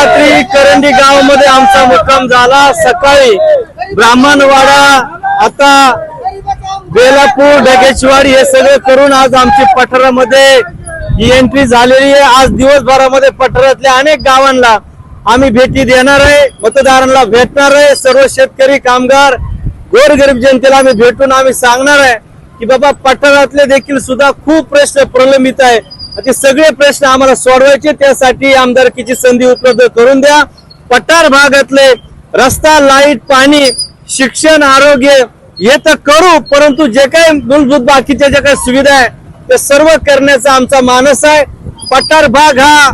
रात्री करंडी गावामध्ये आमचा मुक्काम झाला. सकाळी ब्राह्मणवाडा आता बेलापूर ढगेशवाडी हे सगळं करून आज आमची पठारामध्ये एंट्री झालेली आहे. आज दिवसभरामध्ये पठारातल्या अनेक गावांना आम्ही भेटी देणार आहे. मतदारांना भेटणार आहे. सर्व शेतकरी कामगार गोरगरीब जनतेला आम्ही भेटून आम्ही सांगणार आहे की बाबा पठारातले देखील सुद्धा खूप प्रश्न प्रलंबित आहे. ते सगळे प्रश्न आम्हाला सोडवायचे. त्यासाठी आमदारकीची संधी उपलब्ध करून द्या. पठार भागातले रस्ता लाइट पाणी शिक्षण आरोग्य हे तर करू परंतु जे काही मूलभूत बाकीच्या ज्या काही सुविधा आहे ते सर्व करण्याचा आमचा मानस आहे. पठार भाग हा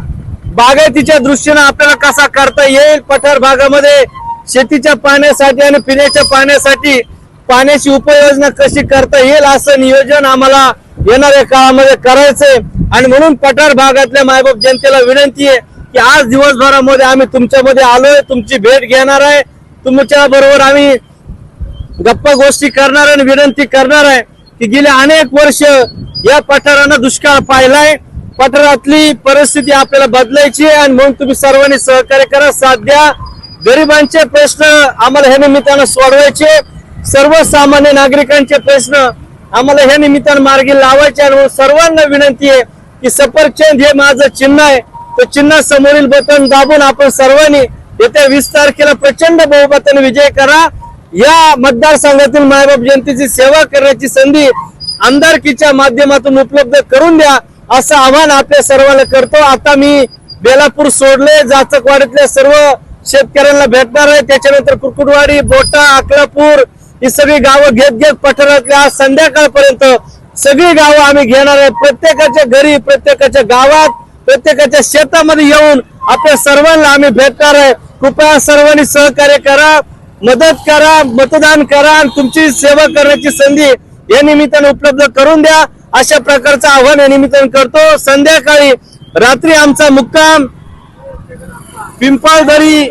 बागायतीच्या दृष्टीने आपल्याला कसा करता येईल? पठार भागामध्ये शेतीच्या पाण्यासाठी आणि पिण्याच्या पाण्यासाठी पाण्याची उपयोजना कशी करता येईल? असं नियोजन आम्हाला येणाऱ्या काळामध्ये करायचंय. आणि म्हणून पठार भागातल्या मायबाप जनतेला विनंती आहे की आज दिवसभरामध्ये आम्ही तुमच्यामध्ये आलोय तुमची भेट घेणार आहे. तुमच्या बरोबर आम्ही गप्पा गोष्टी करणार आणि विनंती करणार आहे की गेले अनेक वर्ष या पठारानं दुष्काळ पाहिलाय. पठारातली परिस्थिती आपल्याला बदलायची आहे आणि म्हणून तुम्ही सर्वांनी सहकार्य करा साथ द्या. गरिबांचे प्रश्न आम्हाला ह्या निमित्तानं सोडवायचे. सर्वसामान्य नागरिकांचे प्रश्न आम्हाला ह्या निमित्तानं मार्गी लावायचे आणि सर्वांना विनंती आहे की सफरचंद हे माझं चिन्ह आहे. तर चिन्ह समोरील बटन दाबून आपण सर्वांनी येत्या वीस तारखेला प्रचंड बहुमताने विजय करा. या मतदारसंघातील मायबाप जनतेची सेवा करण्याची संधी आमदारकीच्या माध्यमातून उपलब्ध करून द्या असं आव्हान आपल्या सर्वांना करतो. आता मी बेलापूर सोडले जाचकवाडीतल्या सर्व शेतकऱ्यांना भेटणार आहे. त्याच्यानंतर कुकुटवाडी बोटा अकलापूर ही सगळी गावं घेत घेत पठारातल्या आज संध्याकाळपर्यंत सगळी गावं आम्ही घेणार आहे प्रत्येकाच्या घरी प्रत्येकाच्या गावात प्रत्येकाच्या शेतामध्ये येऊन आपल्या सर्वांना आम्ही भेटणार आहे. कृपया सर्वांनी सहकार्य करा मदत करा मतदान करा आणि तुमची सेवा करण्याची संधी या निमित्ताने उपलब्ध करून द्या. अशा प्रकारचं आव्हान या निमित्ताने करतो. संध्याकाळी रात्री आमचा मुक्काम पिंपळदरी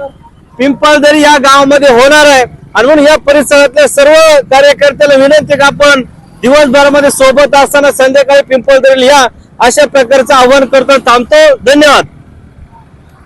पिंपळदरी या गावामध्ये होणार आहे. आणि म्हणून या परिसरातल्या सर्व कार्यकर्त्याला विनंती का आपण दिवसभरामध्ये सोबत असताना संध्याकाळी पिंपळदरील या अशा प्रकारचं आव्हान करतो थांबतो. धन्यवाद.